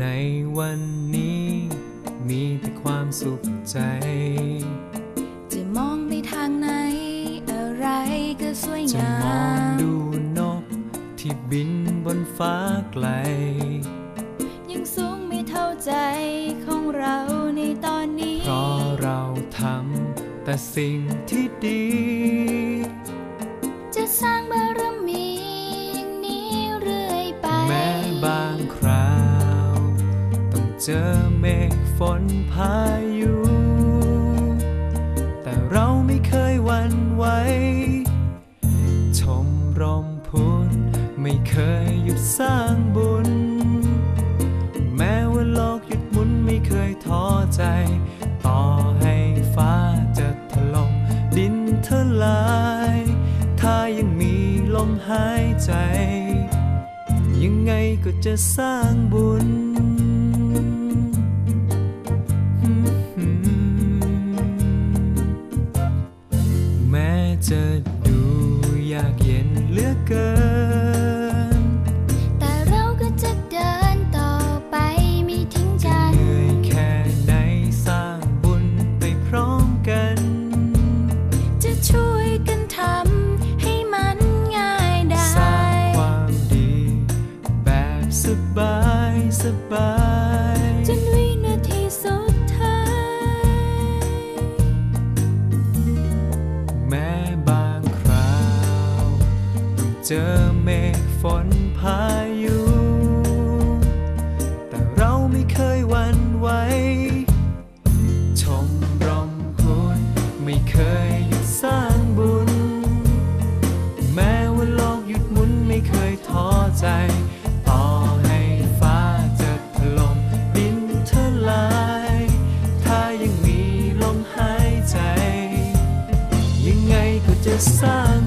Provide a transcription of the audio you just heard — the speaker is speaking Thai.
วันนี้ มีแต่ความสุขใจ จะมองไปทางไหน อะไรก็สวยจะงามองมดูนกที่บินบนฟ้าไกล ยังสูงไม่เท่าใจของเราในตอนนี้ เพราะเราทำแต่สิ่งที่ดี จะสร้างบาร จอเมฆฝนพายุ แต่เราไม่เคยวันไหวชมรมพุทธไม่เคยหยุดสร้างบุญ แม้ว่าโลกหยุดหมุนไม่เคยท้อใจ ต่อให้ฟ้าจะถล่มดินทลาย ถ้ายังมีลมหายใจ ยังไงก็จะสร้างบุญ เจอเมฆฝนพายุ แต่เราไม่เคยวันไหว ชมรมพุทธไม่เคยหยุดสร้างบุญ แม้ว่าโลกหยุดหมุนไม่เคยท้อใจ ต่อให้ฟ้าจะถล่มดินทลาย ถ้ายังมีลมหายใจ ยังไงก็จะสร้าง